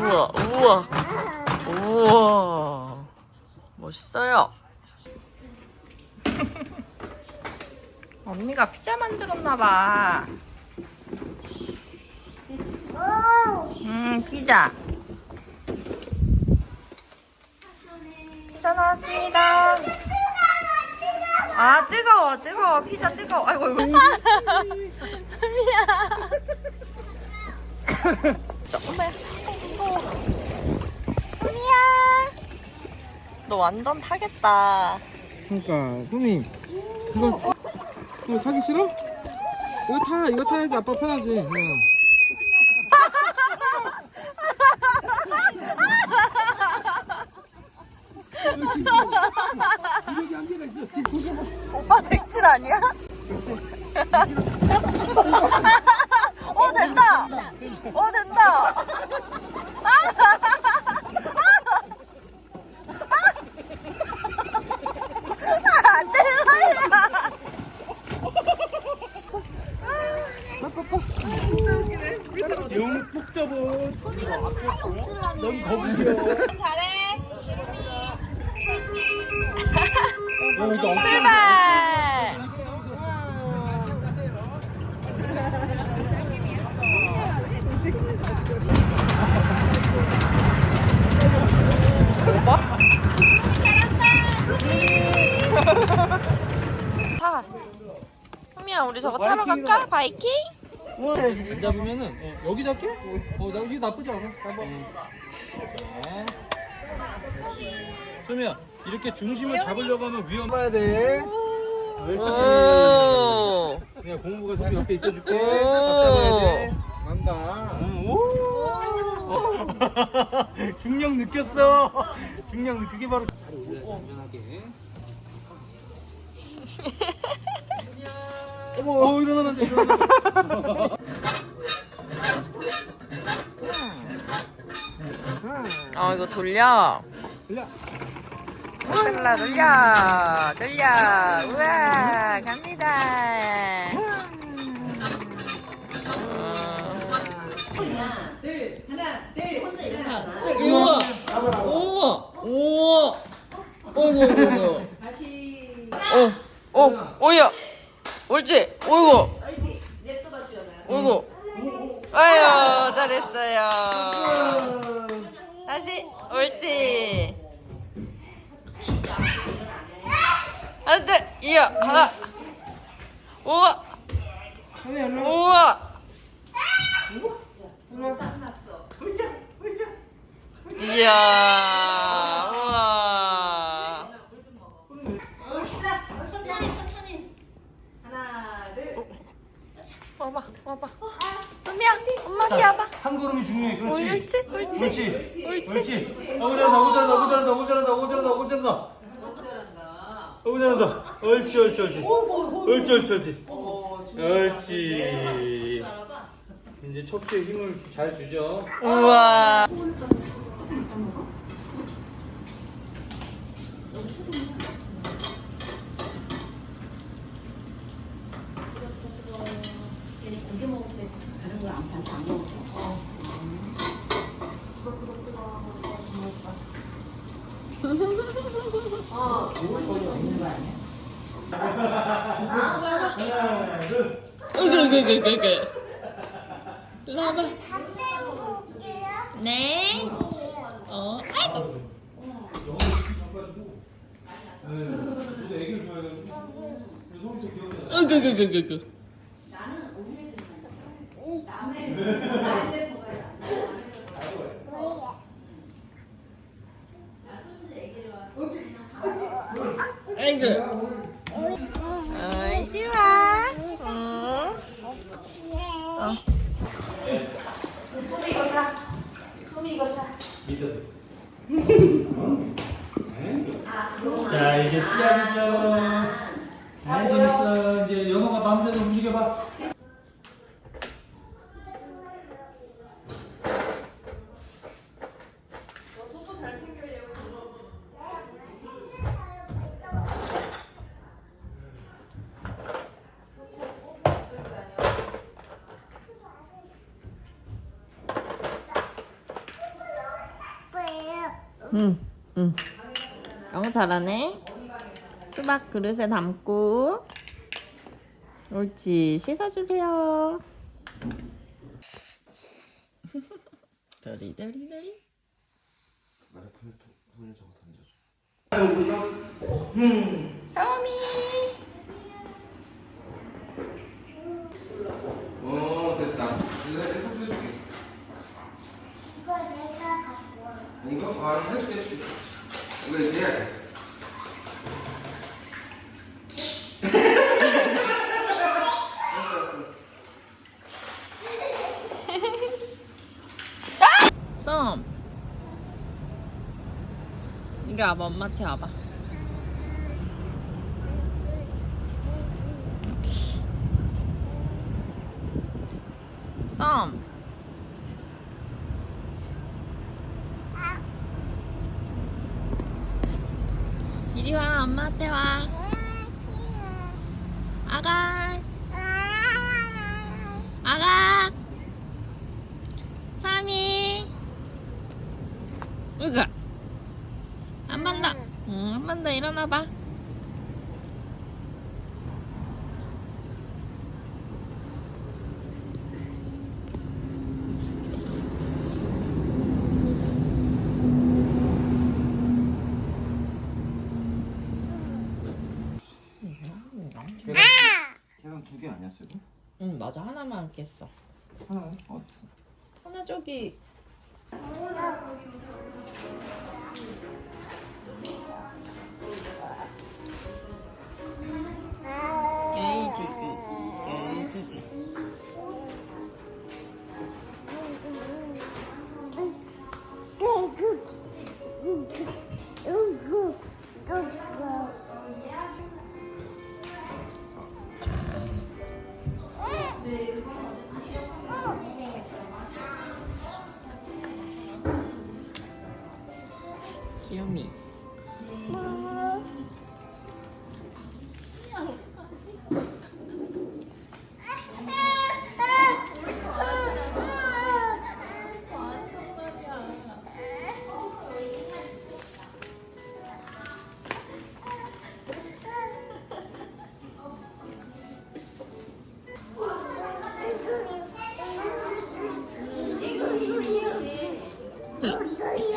우와, 우와, 우와. 멋있어요. 언니가 피자 만들었나봐. 음, 피자. 피자 나왔습니다. 아, 뜨거워, 뜨거워. 피자 뜨거워. 아이고, 아이고. 조금만. 미야. 너 완전 타겠다. 그러니까 소미 이거 쓰- 이거 타기 싫어? 이거 타 이거 타야지 아빠 편하지 응. 오빠 백칠 아니야? 어 된다. 어 된다. 안 되는 거야. 잡아 넌 거북이야 잘해. 엄청 출발. 타. 현미야 우리 저거 타러 갈까? 바이킹? 와, 잡으면은 어, 여기 잡게? 어, 나 여기 나쁘지 않아. 잡아. 자. 소미야, 이렇게 중심을 잡으려고 하면 위험해야 돼. 옳지. 오. 그냥 공부가 소미 옆에 있어줄게. 잡아야 돼. 간다. 오. 중력 느꼈어. 중력 느 그게 바로 바로 올려 안전하게. 어머, 어, 일어나면 돼. 어 이거 돌려. 돌려 돌려 돌려. 우와 갑니다. 우와 우와 우와 어이구 어이구 어이구 어, 오야 옳지 어이구 어이구 아유 잘했어요 다시 옳지 안 돼 이어 하나 우와 우와 이야 우와 천천히 천천히 하나 둘 와봐 와봐 은미야 엄마한테 와봐 한 걸음이 중요해. 그렇지. 옳지 옳지 옳지. 옳지 옳지. 너무 잘한다. 너무 잘한다. 너무 잘한다. 너무 잘한다. 너무 잘한다. 너무 잘한다. 너무. 옳지. 옳지. 옳지. 옳지. 옳지. 옳지. 어, 옳지. 이제 척추에 힘을 잘 주죠. 우와 고기 먹을 때 다른 거안 반찬 안 먹어. 으그 으그 으그 으그 일로 와봐. 네. 어, 아이고. 애기를 줘야. 으그 으그 으그 아이고 어, 이리 와. 소미 이거 소미 이거 타 자, 이제 시작이죠. 응, 응. 영어 잘하네. 수박 그릇에 담고. 옳지. 씻어주세요. 도리도리도리. 마라톤에 손을 저거 던져줘. 어 됐다 이거 해줄게 이거 내가 갖고 와. 이거? 아 해줄게 해줄게 이거 썸. 이리 와봐, 엄마한테 와봐. 썸. 이리 와, 엄마한테 와. 아가, 아가. 삼이. 으가. 한번 더. 응, 한번더 일어나봐. 두 개 아니었어요? 응, 맞아. 하나만 깼어. 하나는 어딨어? 하나 저기. 귀요미. 이거 이거 이